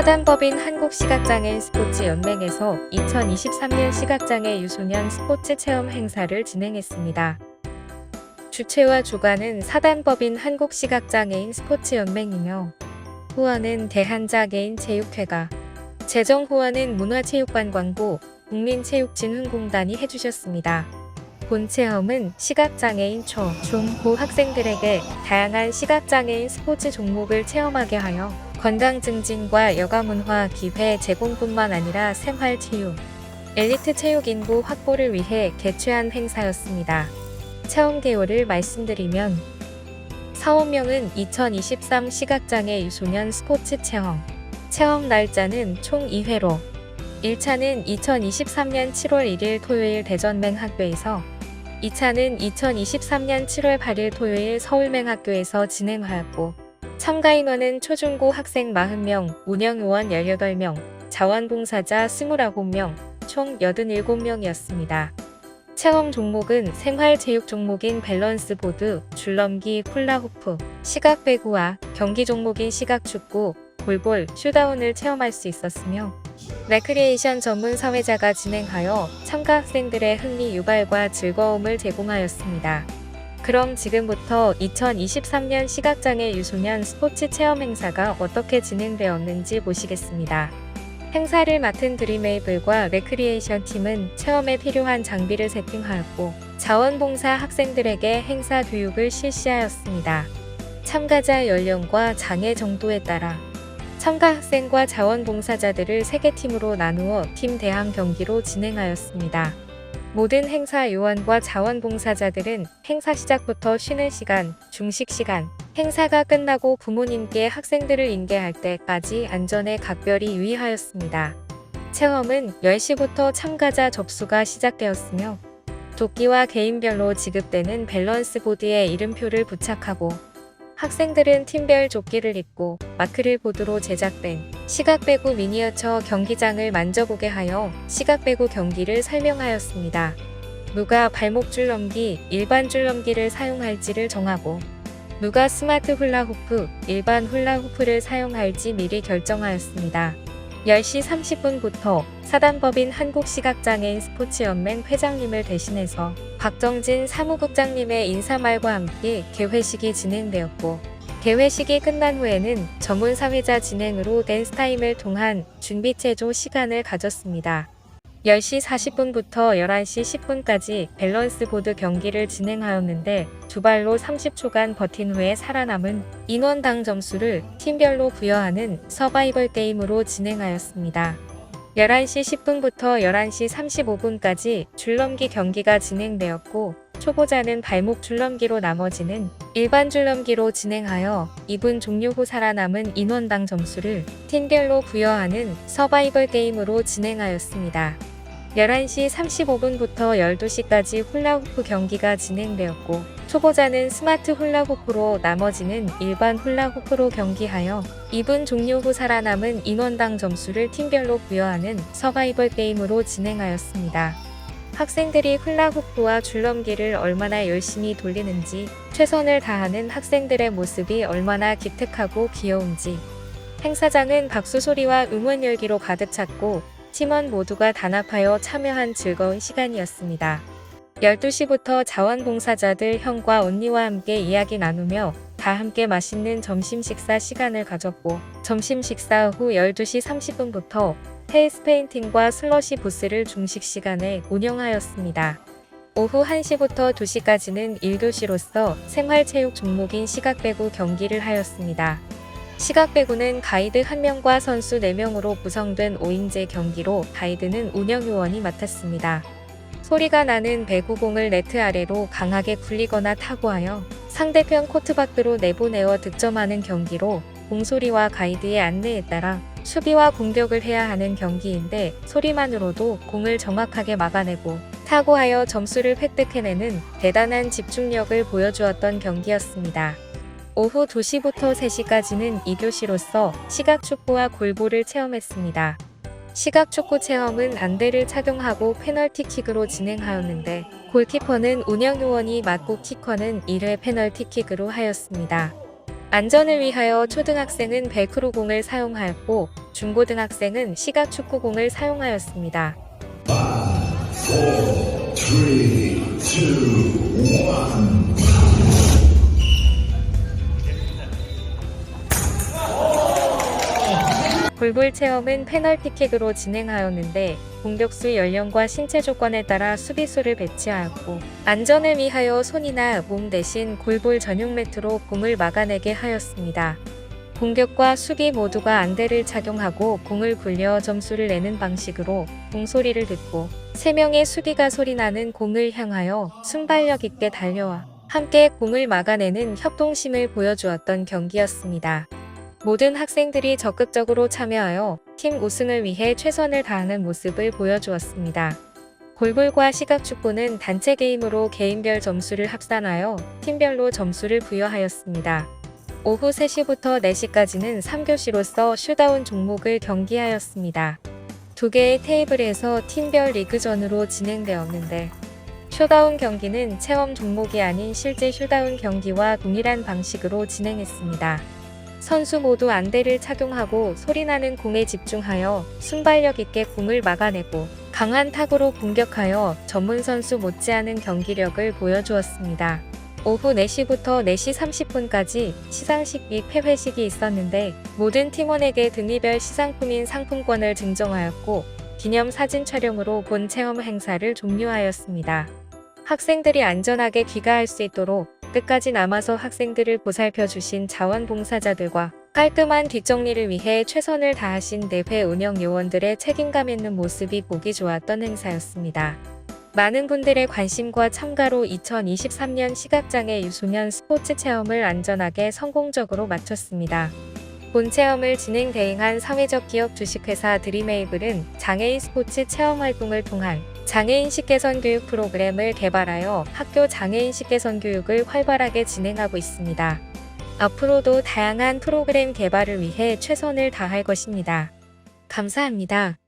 사단법인 한국시각장애인 스포츠연맹에서 2023년 시각장애 유소년 스포츠 체험 행사를 진행했습니다. 주최와 주관은 사단법인 한국시각장애인 스포츠연맹이며 후원은 대한장애인 체육회가, 재정 후원은 문화체육관광부, 국민체육진흥공단이 해주셨습니다. 본 체험은 시각장애인 초, 중, 고 학생들에게 다양한 시각장애인 스포츠 종목을 체험하게 하여 건강 증진과 여가 문화 기회 제공뿐만 아니라 생활 체육, 엘리트 체육 인구 확보를 위해 개최한 행사였습니다. 체험 개요를 말씀드리면 사원명은 2023 시각장애 유소년 스포츠 체험 체험 날짜는 총 2회로 1차는 2023년 7월 1일 토요일 대전맹학교에서 2차는 2023년 7월 8일 토요일 서울맹학교에서 진행하였고 참가 인원은 초중고 학생 40명, 운영요원 18명, 자원봉사자 29명, 총 87명이었습니다. 체험 종목은 생활체육 종목인 밸런스 보드, 줄넘기, 훌라후프, 시각 배구와 경기 종목인 시각축구, 골볼, 슈다운을 체험할 수 있었으며 레크리에이션 전문 사회자가 진행하여 참가 학생들의 흥미 유발과 즐거움을 제공하였습니다. 그럼 지금부터 2023년 시각장애 유소년 스포츠 체험 행사가 어떻게 진행되었는지 보시겠습니다. 행사를 맡은 드림에이블과 레크리에이션 팀은 체험에 필요한 장비를 세팅하였고 자원봉사 학생들에게 행사 교육을 실시하였습니다. 참가자 연령과 장애 정도에 따라 참가 학생과 자원봉사자들을 3개 팀으로 나누어 팀 대항 경기로 진행하였습니다. 모든 행사 요원과 자원봉사자들은 행사 시작부터 쉬는 시간, 중식 시간, 행사가 끝나고 부모님께 학생들을 인계할 때까지 안전에 각별히 유의하였습니다. 체험은 10시부터 참가자 접수가 시작되었으며 도끼와 개인별로 지급되는 밸런스 보드에 이름표를 부착하고 학생들은 팀별 조끼를 입고 마크릴 보드로 제작된 시각배구 미니어처 경기장을 만져보게 하여 시각배구 경기를 설명하였습니다. 누가 발목 줄 넘기, 일반 줄 넘기를 사용할지를 정하고 누가 스마트 훌라후프, 일반 훌라후프를 사용할지 미리 결정하였습니다. 10시 30분부터 사단법인 한국시각장애인 스포츠연맹 회장님을 대신해서 박정진 사무국장님의 인사말과 함께 개회식이 진행되었고 개회식이 끝난 후에는 전문 사회자 진행으로 댄스타임을 통한 준비 체조 시간을 가졌습니다. 10시 40분부터 11시 10분까지 밸런스 보드 경기를 진행하였는데 두 발로 30초간 버틴 후에 살아남은 인원당 점수를 팀별로 부여하는 서바이벌 게임으로 진행하였습니다. 11시 10분부터 11시 35분까지 줄넘기 경기가 진행되었고 초보자는 발목 줄넘기로 나머지는 일반 줄넘기로 진행하여 2분 종료 후 살아남은 인원당 점수를 팀별로 부여하는 서바이벌 게임으로 진행하였습니다. 11시 35분부터 12시까지 훌라후프 경기가 진행되었고 초보자는 스마트 훌라후프로 나머지는 일반 훌라후프로 경기하여 2분 종료 후 살아남은 인원당 점수를 팀별로 부여하는 서바이벌 게임으로 진행하였습니다. 학생들이 훌라후프와 줄넘기를 얼마나 열심히 돌리는지 최선을 다하는 학생들의 모습이 얼마나 기특하고 귀여운지 행사장은 박수 소리와 응원 열기로 가득 찼고 팀원 모두가 단합하여 참여한 즐거운 시간이었습니다. 12시부터 자원봉사자들 형과 언니와 함께 이야기 나누며 다 함께 맛있는 점심 식사 시간을 가졌고 점심 식사 후 12시 30분부터 페이스 페인팅과 슬러시 부스를 중식 시간에 운영하였습니다. 오후 1시부터 2시까지는 1교시로서 생활체육 종목인 시각배구 경기를 하였습니다. 시각배구는 가이드 1명과 선수 4명으로 구성된 5인제 경기로 가이드는 운영요원이 맡았습니다. 소리가 나는 배구공을 네트 아래로 강하게 굴리거나 타구하여 상대편 코트 밖으로 내보내어 득점하는 경기로 공소리와 가이드의 안내에 따라 수비와 공격을 해야 하는 경기인데 소리만으로도 공을 정확하게 막아내고 타구하여 점수를 획득해내는 대단한 집중력을 보여주었던 경기였습니다. 오후 2시부터 3시까지는 2교시로서 시각축구와 골볼을 체험했습니다. 시각축구 체험은 안대를 착용하고 페널티킥으로 진행하였는데 골키퍼는 운영요원이 맞고 키커는 1회 페널티킥으로 하였습니다. 안전을 위하여 초등학생은 벨크로 공을 사용하였고 중고등학생은 시각 축구공을 사용하였습니다. 골볼 체험은 페널티킥으로 진행하였는데 공격수 연령과 신체 조건에 따라 수비수를 배치하였고 안전을 위하여 손이나 몸 대신 골볼 전용 매트로 공을 막아내게 하였습니다. 공격과 수비 모두가 안대를 착용하고 공을 굴려 점수를 내는 방식으로 공소리를 듣고 3명의 수비가 소리나는 공을 향하여 순발력 있게 달려와 함께 공을 막아내는 협동심을 보여주었던 경기였습니다. 모든 학생들이 적극적으로 참여하여 팀 우승을 위해 최선을 다하는 모습을 보여주었습니다. 골볼과 시각축구는 단체 게임으로 개인별 점수를 합산하여 팀별로 점수를 부여하였습니다. 오후 3시부터 4시까지는 3교시로서 슈다운 종목을 경기하였습니다. 두 개의 테이블에서 팀별 리그전으로 진행되었는데 쇼다운 경기는 체험 종목이 아닌 실제 쇼다운 경기와 동일한 방식으로 진행했습니다. 선수 모두 안대를 착용하고 소리나는 공에 집중하여 순발력 있게 공을 막아내고 강한 타구로 공격하여 전문 선수 못지않은 경기력을 보여주었습니다. 오후 4시부터 4시 30분까지 시상식 및 폐회식이 있었는데 모든 팀원에게 등리별 시상품인 상품권을 증정하였고 기념 사진 촬영으로 본 체험 행사를 종료하였습니다. 학생들이 안전하게 귀가할 수 있도록 끝까지 남아서 학생들을 보살펴 주신 자원봉사자들과 깔끔한 뒷정리를 위해 최선을 다하신 대회 운영 요원들의 책임감 있는 모습이 보기 좋았던 행사였습니다. 많은 분들의 관심과 참가로 2023년 시각장애 유소년 스포츠 체험을 안전하게 성공적으로 마쳤습니다. 본 체험을 진행 대행한 사회적 기업 주식회사 드림에이블은 장애인 스포츠 체험 활동을 통한 장애인식 개선 교육 프로그램을 개발하여 학교 장애인식 개선 교육을 활발하게 진행하고 있습니다. 앞으로도 다양한 프로그램 개발을 위해 최선을 다할 것입니다. 감사합니다.